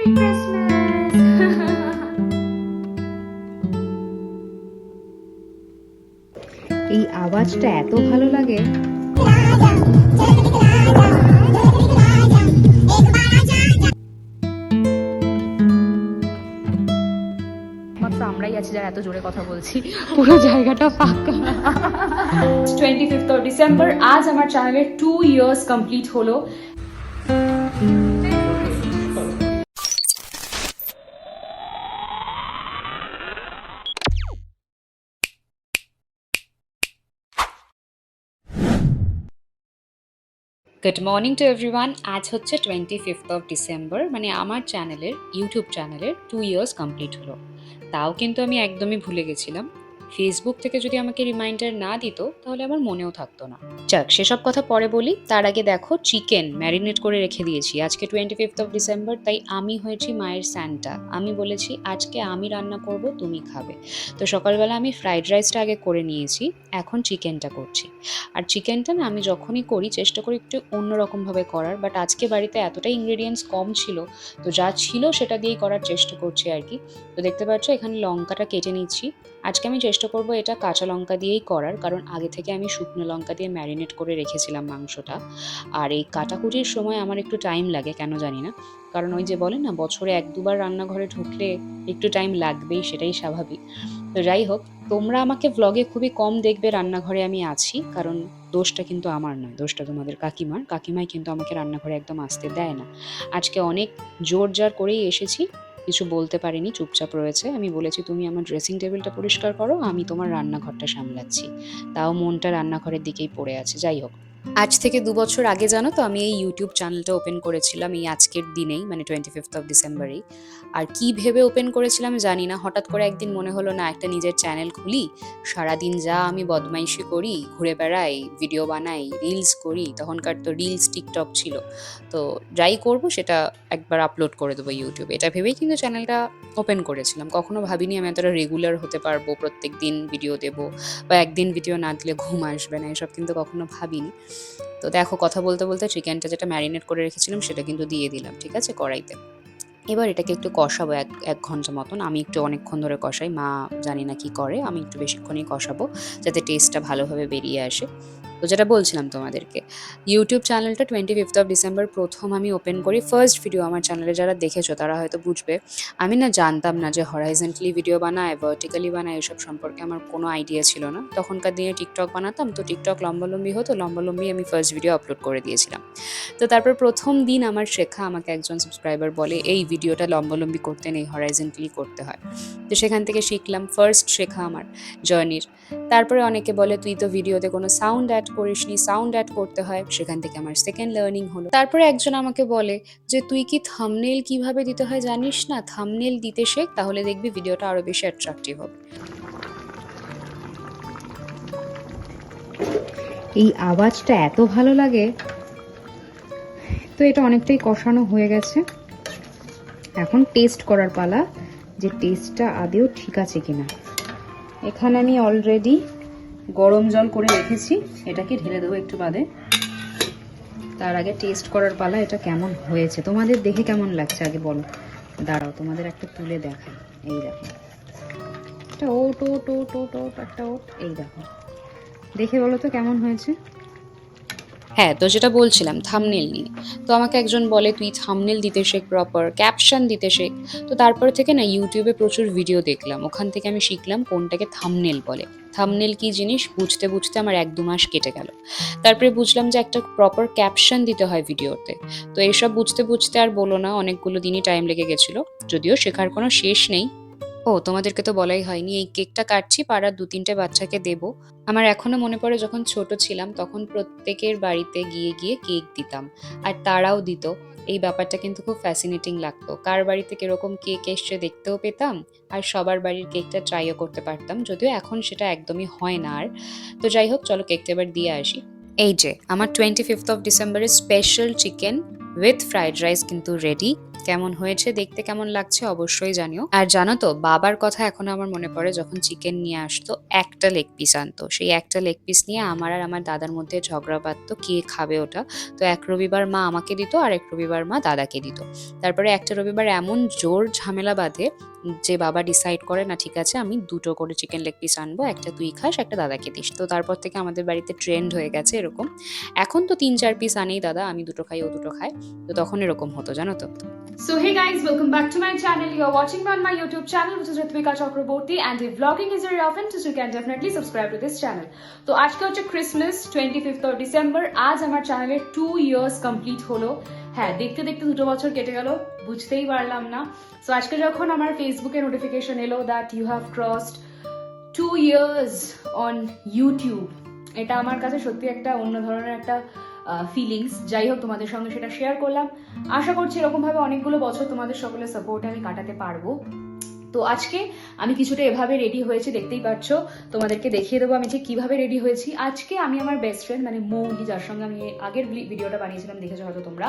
এই আওয়াজটা এত ভালো লাগে। মাত্র আমরাই আছি যারা এত জোরে কথা বলছি। পুরো জায়গাটা ফাঁকা। টোয়েন্টি ফিফথ অফ ডিসেম্বর আজ আমার চ্যানেলের টু ইয়ার্স কমপ্লিট হলো। গুড মর্নিং টু এভরিওয়ান আজ হচ্ছে টোয়েন্টি ফিফথ অফ ডিসেম্বর মানে আমার চ্যানেলের ইউটিউব চ্যানেলের টু ইয়ার্স কমপ্লিট হলো। তাও কিন্তু আমি একদমই ভুলে গেছিলাম। ফেসবুক থেকে যদি আমাকে রিমাইন্ডার না দিত, তাহলে আমার মনেও থাকতো না। যাক, সেসব কথা পরে বলি। তার আগে দেখো চিকেন ম্যারিনেট করে রেখে দিয়েছি। আজকে টোয়েন্টি ফিফথ অফ ডিসেম্বর তাই আমি হয়েছি মায়ের স্যান্টা আমি বলেছি, আজকে আমি রান্না করব, তুমি খাবে। তো সকালবেলা আমি ফ্রাইড রাইসটা আগে করে নিয়েছি, এখন চিকেনটা করছি। আর চিকেনটা না, আমি যখনই করি, চেষ্টা করি একটু অন্যরকমভাবে করার বাট আজকে বাড়িতে এতটাই ইনগ্রেডিয়েন্টস কম ছিল, তো যা ছিল সেটা দিয়েই করার চেষ্টা করছি আর কি। তো দেখতে পাচ্ছ, এখানে লঙ্কাটা কেটে নিচ্ছি। আজকে আমি চেষ্টা করব এটা কাঁচা লঙ্কা দিয়েই করার। কারণ আগে থেকে আমি শুকনো লঙ্কা দিয়ে ম্যারিনেট করে রেখেছিলাম মাংসটা। আর এই কাটাকুটির সময় আমার একটু টাইম লাগে, কেন জানি না। কারণ ওই যে বলে না, বছরে এক দুবার রান্নাঘরে ঢুকলে একটু টাইম লাগবেই, সেটাই স্বাভাবিক। তো যাই হোক, তোমরা আমাকে ভ্লগে খুবই কম দেখবে রান্নাঘরে আমি আছি, কারণ দোষটা কিন্তু আমার নয়, দোষটা তোমাদের কাকিমার। কাকিমাই কিন্তু আমাকে রান্নাঘরে একদম আসতে দেয় না। আজকে অনেক জোর জার করেই এসেছি। কিছু বলতে পারিনি, চুপচাপ রয়েছে। আমি বলেছি, তুমি আমার ড্রেসিং টেবিলটা পরিষ্কার করো, আমি তোমার রান্নাঘরটা সামলাচ্ছি। তাও মনটা রান্নাঘরের দিকেই পড়ে আছে। যাই হোক আজ থেকে দু বছর আগে জানো তো আমি এই ইউটিউব চ্যানেলটা ওপেন করেছিলাম এই আজকের দিনেই মানে টোয়েন্টি ফিফথ অফ ডিসেম্বরেই আর কি ভেবে ওপেন করেছিলাম জানি না, হঠাৎ করে একদিন মনে হলো, না, একটা নিজের চ্যানেল খুলি, সারাদিন যা আমি বদমাইশি করি, ঘুরে বেড়াই ভিডিও বানাই রিলস করি, তখনকার তো রিলস টিকটক ছিল। তো যাই করব, সেটা একবার আপলোড করে দেবো ইউটিউবে এটা ভেবেই কিন্তু চ্যানেলটা ওপেন করেছিলাম। কখনো ভাবিনি আমি এতটা রেগুলার হতে পারব, প্রত্যেক দিন ভিডিও দেবো, বা একদিন ভিডিও না দিলে ঘুম আসবে না, এসব কিন্তু কখনো ভাবিনি। তো দেখো, কথা বলতে বলতে চিকেনটা যেটা ম্যারিনেট করে রেখেছিলাম, সেটা কিন্তু দিয়ে দিলাম, ঠিক আছে, কড়াইতে। এবার এটাকে একটু কষাবো এক এক ঘণ্টা মতন। আমি একটু অনেকক্ষণ ধরে কষাই, মা জানি না কি করে, আমি একটু বেশিক্ষণই কষাবো, যাতে টেস্টটা ভালোভাবে বেরিয়ে আসে। তো যেটা বলছিলাম তোমাদেরকে ইউটিউব চ্যানেলটা টোয়েন্টি ফিফথ অফ ডিসেম্বর প্রথম আমি ওপেন করি। ফার্স্ট ভিডিও আমার চ্যানেলে যারা দেখেছ তারা হয়তো বুঝবে। আমি না জানতাম না যে হরাইজেন্টালি ভিডিও বানায় ভার্টিক্যালি বানায়, এসব সম্পর্কে আমার কোনো আইডিয়া ছিল না। তখনকার দিনে টিকটক বানাতাম, তো টিকটক লম্বালম্বি হতো, লম্বালম্বি আমি ফার্স্ট ভিডিও আপলোড করে দিয়েছিলাম। তো তারপর প্রথম দিন আমার শেখা আমাকে একজন সাবস্ক্রাইবার বলে, এই ভিডিওটা লম্বালম্বি করতে নেই হরাইজেন্টালি করতে হয়। তো সেখান থেকে শিখলাম ফার্স্ট শেখা আমার জার্নির তারপরে অনেকে বলে, তুই তো ভিডিওতে কোনো সাউন্ড অ্যাড করিসনি সাউন্ড অ্যাড করতে হয়। সেখান থেকে আমার সেকেন্ড লার্নিং হলো। তারপরে একজন আমাকে বলে যে, তুই কি থামনেল কীভাবে দিতে হয় জানিস না? থামনেল দিতে শেখ, তাহলে দেখবি ভিডিওটা আরও বেশি অ্যাট্রাকটিভ হবে। এই আওয়াজটা এত ভালো লাগে। তো এটা অনেকটাই কষানো হয়ে গেছে। এখন টেস্ট করার পালা যে টেস্টটা আদেও ঠিক আছে কিনা। এখানে আমি অলরেডি গরম জল করে রেখেছি, এটাকে ঢেলে দেবো একটু বাদে। তার আগে টেস্ট করার পালা এটা কেমন হয়েছে? তোমাদের দেখে কেমন লাগছে আগে বলো। দাঁড়াও, তোমাদের একটা তুলে দেখাই। এই দেখো। একটা ওট ওট ওট ওট ওট, একটা ওট। এই দেখো। দেখে বলো তো কেমন হয়েছে? হ্যাঁ তো যেটা বলছিলাম থামনেল নিয়ে। তো আমাকে একজন বলে, তুই থামনেল দিতে শেখ প্রপার ক্যাপশন দিতে শেখ। তো তারপর থেকে না ইউটিউবে প্রচুর ভিডিও দেখলাম। ওখান থেকে আমি শিখলাম কোনটাকে থামনেল বলে। থামনেল কি জিনিস বুঝতে বুঝতে আমার এক দু মাস কেটে গেল। তারপরে বুঝলাম যে একটা প্রপার ক্যাপশন দিতে হয় ভিডিওতে। তো এইসব বুঝতে বুঝতে আর বলো না, অনেকগুলো দিনই টাইম লেগে গেছিল, যদিও শেখার কোনো শেষ নেই। ও, তোমাদেরকে তো বলাই হয়নি, এই কেকটা কাটছি, পাড়ার দু তিনটে বাচ্চাকে দেবো। আমার এখনও মনে পড়ে যখন ছোট ছিলাম, তখন প্রত্যেকের বাড়িতে গিয়ে গিয়ে কেক দিতাম, আর তারাও দিত। এই ব্যাপারটা কিন্তু খুব ফ্যাসিনেটিং লাগতো। কার বাড়িতে কীরকম কেক এসছে দেখতেও পেতাম আর সবার বাড়ির কেকটা ট্রাইও করতে পারতাম, যদিও এখন সেটা একদমই হয় না আর। তো যাই হোক, চলো কেকটা এবার দিয়ে আসি। এই যে, আমার টোয়েন্টি ফিফথ অফ ডিসেম্বরের special chicken with fried rice কিন্তু রেডি কেমন হয়েছে, দেখতে কেমন লাগছে অবশ্যই জানিও। আর জানো তো, বাবার কথা এখন আমার মনে পড়ে যখন চিকেন নিয়ে আসতো, একটা লেগ পিস আনতো। সেই একটা লেগ পিস নিয়ে আমার আর আমার দাদার মধ্যে ঝগড়া বাঁধতো কে খাবে ওটা। তো এক রবিবার মা আমাকে দিত আর এক রবিবার মা দাদাকে দিত। তারপরে একটা রবিবার এমন জোর ঝামেলা বাঁধে যে বাবা ডিসাইড করে না ঠিক আছে আমি দুটো করে চিকেন লেগ পিস আনব একটা তুই খাস একটা দাদাকে দিস। তো তারপর থেকে আমাদের বাড়িতে ট্রেন্ড হয়ে গেছে এরকম। এখন তো তিন চার পিস আনেই দাদা আমি দুটো খাই ও দুটো খায়। তো তখন এরকম হতো জানো তো? So hey guys, welcome back to my channel. You are watching me on my YouTube channel, which is Ritvika Chakraborty, and if vlogging is your often, so you can definitely subscribe to this channel. তো আজকে হচ্ছে Christmas twenty fifth of December আজ আমার চ্যানেলে two years complete হলো। হ্যাঁ দেখতে দেখতে দুটো বছর কেটে গেল, বুঝতেই পারলাম না। সো আজকে যখন আমার ফেসবুকে নোটিফিকেশন এলো that you have crossed two years on YouTube এটা আমার কাছে সত্যি একটা অন্য ধরনের একটা ফিলিংস যাই হোক, তোমাদের সঙ্গে সেটা শেয়ার করলাম। আশা করছি এরকমভাবে অনেকগুলো বছর তোমাদের সকলের সাপোর্টে আমি কাটাতে পারব। তো আজকে আমি কিছুটা এভাবে রেডি হয়েছে, দেখতেই পাচ্ছ। তোমাদেরকে দেখিয়ে দেবো আমি যে কীভাবে রেডি হয়েছি। আজকে আমি আমার বেস্ট ফ্রেন্ড মানে মৌলি, যার সঙ্গে আমি আগের ভিডিওটা বানিয়েছিলাম, দেখেছ হয়তো তোমরা।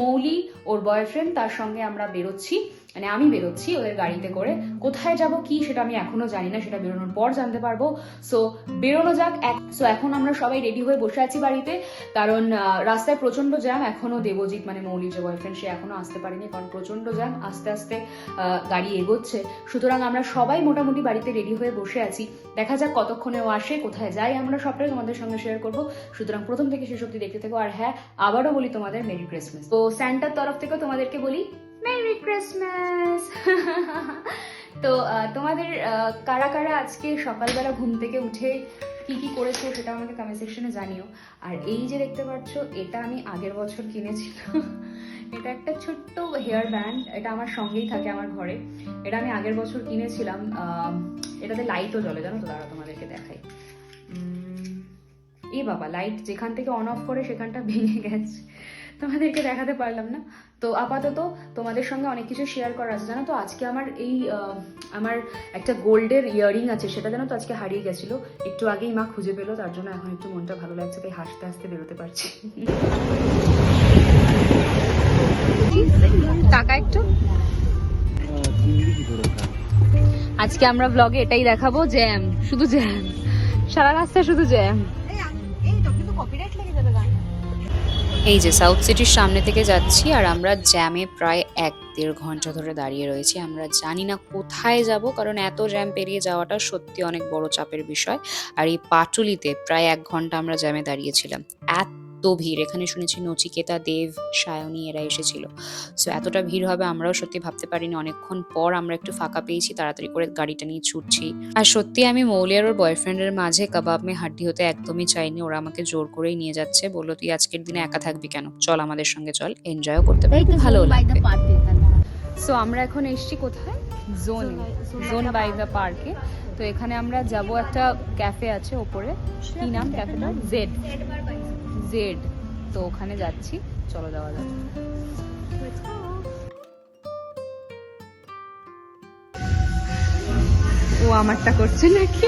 মৌলি, ওর বয়ফ্রেন্ড তার সঙ্গে আমরা বেরোচ্ছি। মানে আমি বেরোচ্ছি ওদের গাড়িতে করে। কোথায় যাব, কি সেটা আমি এখনও জানি না, সেটা বেরোনোর পর জানতে পারব। সো বেরোনো যাক সো এখন আমরা সবাই রেডি হয়ে বসে আছি বাড়িতে। কারণ রাস্তায় প্রচণ্ড জ্যাম এখনও দেবজিৎ মানে মৌলির যে বয়ফ্রেন্ড সে এখনও আসতে পারেনি কারণ প্রচণ্ড জ্যাম আস্তে আস্তে গাড়ি এগোচ্ছে। সুতরাং আমরা সবাই মোটামুটি বাড়িতে রেডি হয়ে বসে আছি। দেখা যাক কতক্ষণে ও আসে, কোথায় যাই আমরা সবটাই তোমাদের সঙ্গে শেয়ার করব। সুতরাং প্রথম থেকে শেষ অব্দি দেখতে থেকো। আর হ্যাঁ আবারও বলি তোমাদের মেরি ক্রিসমাস তো স্যান্টার তরফ থেকে তোমাদেরকে বলি মেরি ক্রিসমাস তো তোমাদের কারা কারা আজকে সকালবেলা ঘুম থেকে উঠে কী কী করেছ সেটা আমাকে কমেন্ট সেকশনে জানিও। আর এই যে দেখতে পাচ্ছ, এটা আমি আগের বছর কিনেছিলাম। এটা একটা ছোট্ট হেয়ার ব্যান্ড এটা আমার সঙ্গেই থাকে আমার ঘরে। এটা আমি আগের বছর কিনেছিলাম এটাতে লাইটও জ্বলে, জানো তো দাঁড়া তোমাদেরকে দেখাই। এ বাবা লাইট যেখান থেকে অন অফ করে সেখানটা ভেঙে গেছে। তোমাদেরকে দেখাতে পারলাম না। তো আপাতত তোমাদের সঙ্গে অনেক কিছু শেয়ার করা আছে। জানো তো, আজকে আমার এই আমার একটা গোল্ডের ইয়ারিং আছে, সেটা জানো তো আজকে হারিয়ে গেছিল। একটু আগেই মা খুঁজে পেল, তার জন্য এখন একটু মনটা ভালো লাগছে, তাই হাসতে হাসতে বেরোতে পারছি। টাকা একটু? আজকে আমরা ব্লগে এটাই দেখাবো জ্যাম শুধু জ্যাম সারা রাস্তা শুধু জ্যাম এই যে সাউথ সিটির সামনে থেকে যাচ্ছি আর আমরা জ্যামে প্রায় এক দেড় ঘণ্টা ধরে দাঁড়িয়ে রয়েছি। আমরা জানি না কোথায় যাব কারণ এত জ্যাম পেরিয়ে যাওয়াটা সত্যি অনেক বড় চাপের বিষয়। আর এই পাটুলিতে প্রায় এক ঘণ্টা আমরা জ্যামে দাঁড়িয়েছিলাম। এত ভিড় এখানে শুনেছি নচিকেতা দেব সায়নী এরা এসেছিল। সো এতটা ভিড় হবে আমরাও সত্যি ভাবতে পারিনি। অনেকক্ষণ পর আমরা একটু ফাঁকা পেয়েছি তাড়াতাড়ি করে গাড়িটা নিয়ে ছুটছি। আর সত্যি আমি মৌলিয়ার ওর বয়ফ্রেন্ডের মাঝে কাবাব মে হাড্ডি হতে একদমই চাইনি। ওরা আমাকে জোর করেই নিয়ে যাচ্ছে। বলল তুই আজকের দিনে একা থাকবি কেন? চল আমাদের সঙ্গে চল এনজয়ও করতে পারবি। ভালো লাগবে। সো আমরা এখন এসেছি কোথায়? জোন জোন বাই দ্য পার্কে তো এখানে আমরা যাব একটা ক্যাফে আছে ওপরে। কি নাম? ক্যাফেটা জেড জেড। তো ওখানে যাচ্ছি। চলো যাওয়া যাক। ও আমারটা করছে নাকি?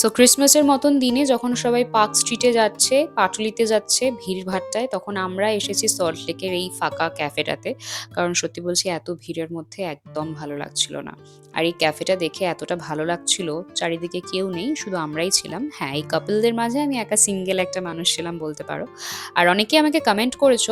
সো ক্রিসমাসের মতন দিনে যখন সবাই পার্ক স্ট্রিটে যাচ্ছে পাটুলিতে যাচ্ছে ভিড় ভাট্টায় তখন আমরা এসেছি সল্ট লেকের এই ফাঁকা ক্যাফেটাতে কারণ সত্যি বলছি এত ভিড়ের মধ্যে একদম ভালো লাগছিল না। আর এই ক্যাফেটা দেখে এতটা ভালো লাগছিল চারিদিকে কেউ নেই শুধু আমরাই ছিলাম। হ্যাঁ এই কাপলদের মাঝে আমি একা সিঙ্গেল একটা মানুষ ছিলাম বলতে পারো। আর অনেকে আমাকে কমেন্ট করেছ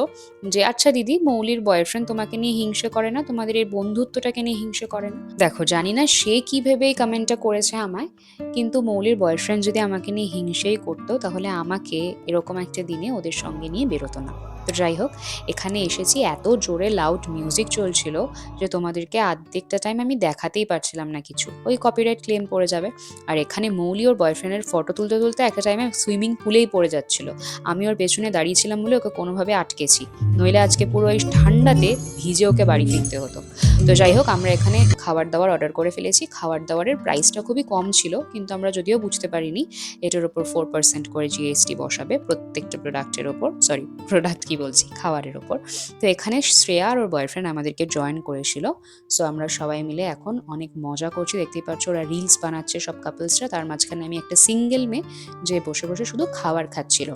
যে আচ্ছা দিদি মৌলির বয়ফ্রেন্ড তোমাকে নিয়ে হিংসে করে না? তোমাদের এই বন্ধুত্বটাকে নিয়ে হিংসে করে না? দেখো জানি না সে কি ভেবে এই কমেন্টটা করেছে আমায় কিন্তু মৌলির বয়ফ্রেন্ড যদি আমাকে নিয়ে হিংসেই করতো, তাহলে আমাকে এরকম একটা দিনে ওদের সঙ্গে নিয়ে বেরোতো না। তো যাই হোক, এখানে এসেছি। এত জোরে লাউড মিউজিক চলছিল যে তোমাদেরকে আর্ধেকটা টাইম আমি দেখাতেই পারছিলাম না কিছু। ওই কপিরাইট ক্লেম পড়ে যাবে। আর এখানে মৌলি ওর বয়ফ্রেন্ডের ফটো তুলতে তুলতে একটা টাইমে সুইমিং পুলেই পড়ে যাচ্ছিল। আমি ওর পেছনে দাঁড়িয়েছিলাম বলে ওকে কোনোভাবে আটকেছি। নইলে আজকে পুরো ওই ঠান্ডাতে ভিজে ওকে বাড়ি ফিরতে হতো। তো যাই হোক, আমরা এখানে খাবার দাবার অর্ডার করে ফেলেছি। খাবার দাবারের প্রাইসটা খুবই কম ছিল, কিন্তু আমরা যদিও বুঝতে পারিনি, এটার উপর ফোর পার্সেন্ট করে জিএসটি বসাবে প্রত্যেকটা প্রোডাক্টের ওপর সরি প্রোডাক্ট কি বলছি, খাবারের ওপর। তো এখানে শ্রেয়া আর ওর বয়ফ্রেন্ড আমাদেরকে জয়েন করেছিল। সো আমরা সবাই মিলে এখন অনেক মজা করছি। দেখতেই পাচ্ছ ওরা রিলস বানাচ্ছে সব কাপলসরা তার মাঝখানে আমি একটা সিঙ্গেল মেয়ে যে বসে বসে শুধু খাবার খাচ্ছিল।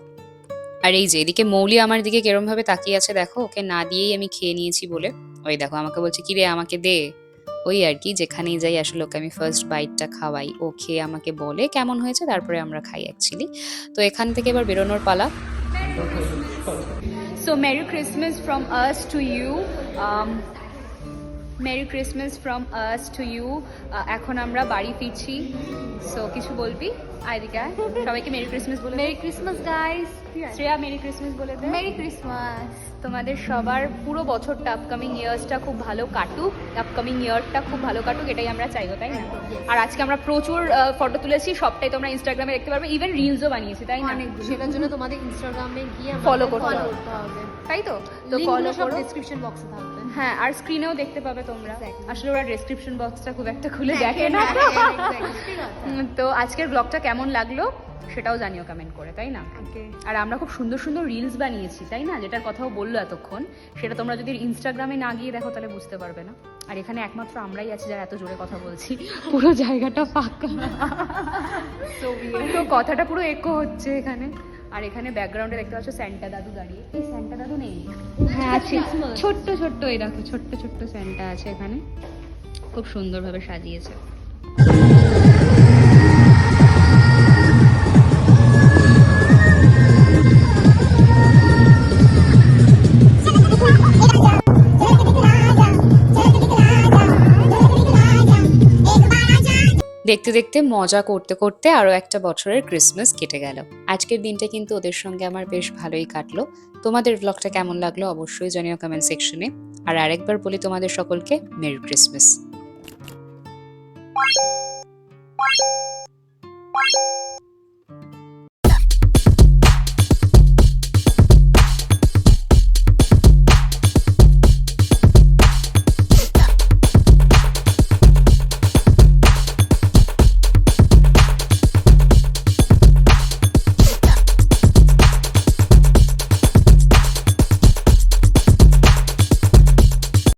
আর এই যে, এদিকে মৌলি আমার দিকে কেরম ভাবে তাকিয়ে আছে, দেখো, ওকে না দিয়েই আমি খেয়ে নিয়েছি বলে। ওই দেখো, আমাকে বলছে, কি রে, আমাকে দে। ওই আর কি, যেখানেই যাই, আসলে ওকে আমি ফার্স্ট বাইটটা খাওয়াই। ও খেয়ে আমাকে বলে কেমন হয়েছে, তারপরে আমরা খাই অ্যাকচুয়ালি তো এখান থেকে এবার বেরোনোর পালা। So Merry Christmas from us to you. Um, merry Christmas from us to you এখন আমরা বাড়ি ফিরছি। সো কিছু বলবি? আইদিকা সবাইকে মেরি ক্রিসমাস বলে merry Christmas guys Shreya merry Christmas বলে দে। মেরি ক্রিসমাস তোমাদের সবার পুরো বছরটা আপকামিং ইয়ার্সটা খুব ভালো কাটুক। আপকামিং ইয়ারটা খুব ভালো কাটুক এটাই আমরা চাইব তাই না? আর আজকে আমরা প্রচুর ফটো তুলেছি সবটাই তোমরা ইনস্টাগ্রামে দেখতে পারবে। ইভেন রিলসও বানিয়েছি তাই না? সেটার জন্য তোমাদের ইনস্টাগ্রামে গিয়ে ফলো করতে হবে। তাই তো? তো ফলো করো। ডেসক্রিপশন বক্সে থাকবে। হ্যাঁ আর স্ক্রিনেও দেখতে পাবে তোমরা। আসলে ওরা ডেসক্রিপশন বক্সটা খুব একটা খুলে হ্যাঁ, দেখে না। হ্যাঁ, হ্যাঁ, আছে। উম, তো আজকের ব্লগটা কেমন লাগল সেটাও জানিও কমেন্ট করে তাই না? আর আমরা খুব সুন্দর সুন্দর রিলস বানিয়েছি তাই না? যেটার কথাও বলল এতক্ষণ। সেটা তোমরা যদি ইনস্টাগ্রামে না গিয়ে দেখো তাহলে বুঝতে পারবে না। আর এখানে একমাত্র আমরাই আছি যারা এত জোরে কথা বলছি। পুরো জায়গাটা ফাঁকা। তো কথাটা পুরো একো হচ্ছে এখানে। আর এখানে ব্যাকগ্রাউন্ডে দেখতে পাচ্ছ স্যান্টা দাদু দাঁড়িয়ে। এই স্যান্টা দাদু নেই? হ্যাঁ আছে. ছোট্ট ছোট্ট এই দেখো ছোট্ট ছোট্ট স্যান্টা আছে এখানে। খুব সুন্দরভাবে সাজিয়েছে। দেখতে দেখতে, মজা করতে করতে আরও একটা বছরের ক্রিসমাস কেটে গেল। আজকের দিনটা কিন্তু ওদের সঙ্গে আমার বেশ ভালোই কাটলো। তোমাদের ব্লগটা কেমন লাগল অবশ্যই জানিও কমেন্ট সেকশনে আর আরেকবার বলি তোমাদের সকলকে, মেরি ক্রিসমাস।